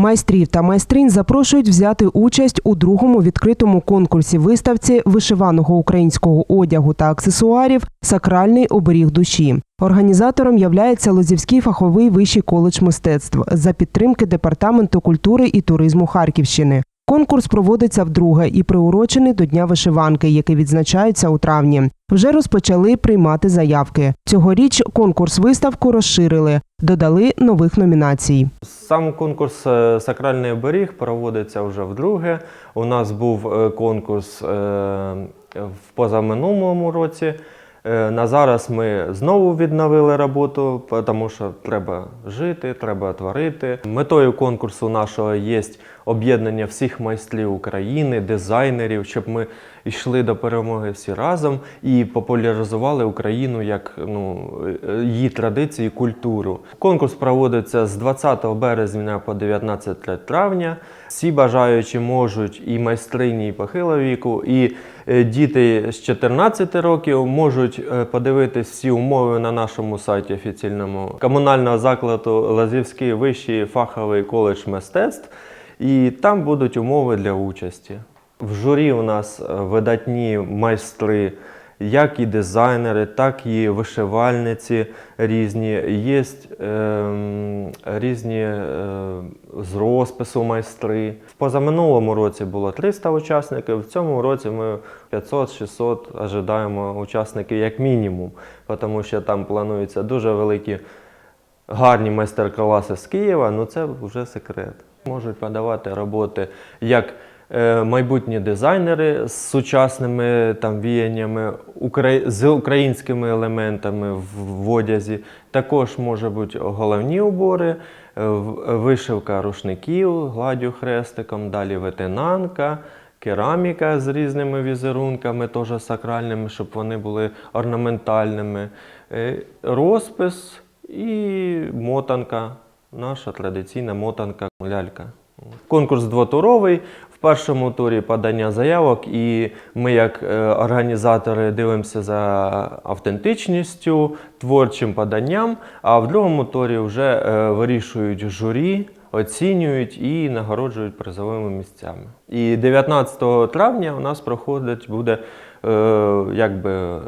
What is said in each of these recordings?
Майстрів та майстринь запрошують взяти участь у другому відкритому конкурсі виставці вишиваного українського одягу та аксесуарів Сакральний оберіг душі. Організатором являється Лозівський фаховий вищий коледж мистецтв за підтримки департаменту культури і туризму Харківщини. Конкурс проводиться вдруге і приурочений до Дня вишиванки, який відзначається у травні. Вже розпочали приймати заявки. Цьогоріч конкурс виставку розширили, додали нових номінацій. Сам конкурс е, Сакральний оберіг проводиться вже вдруге. У нас був е, конкурс е, в позаминулому році. Е, На зараз ми знову відновили роботу, тому що треба жити, треба творити. Метою конкурсу нашого є об'єднання всіх майстрів України, дизайнерів, щоб ми йшли до перемоги всі разом і популяризували Україну як ну, її традиції, культуру. Конкурс проводиться з 20 березня по 19 травня. Всі бажаючі можуть і майстрині, і похилого віку, і е, діти з 14 років можуть е, подивитись всі умови на нашому сайті офіційному комунального закладу Лазівський вищий фаховий коледж мистецтв. І там будуть умови для участі. В журі у нас е, видатні майстри, як і дизайнери, так і вишивальниці різні. Є ем, різні е, з розпису майстри. В позаминулому році було 300 учасників, в цьому році ми 500-600 ожидаємо учасників як мінімум, тому що там плануються дуже великі гарні майстер-класи з Києва, ну це вже секрет. Можуть подавати роботи як е, майбутні дизайнери з сучасними там віяннями, з українськими елементами в, одязі. Також може бути головні убори, е, вишивка рушників, гладдю хрестиком, далі ветенанка. Кераміка з різними візерунками, теж сакральними, щоб вони були орнаментальними. Е, Розпис і мотанка, наша традиційна мотанка лялька. Конкурс двотуровий. Першому турі подання заявок, і ми, як е, організатори, дивимося за автентичністю, творчим поданням. А в другому турі вже е, вирішують журі, оцінюють і нагороджують призовими місцями. І 19 травня у нас проходить буде е, якби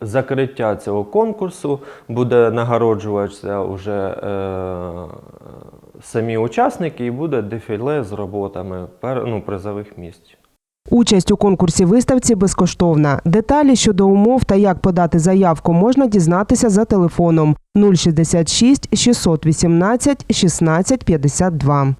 закриття цього конкурсу, буде нагороджуватися вже е, самі учасники і буде дефіле з роботами ну, призових місць. Участь у конкурсі виставці безкоштовна. Деталі щодо умов та як подати заявку можна дізнатися за телефоном 066 618 16 52.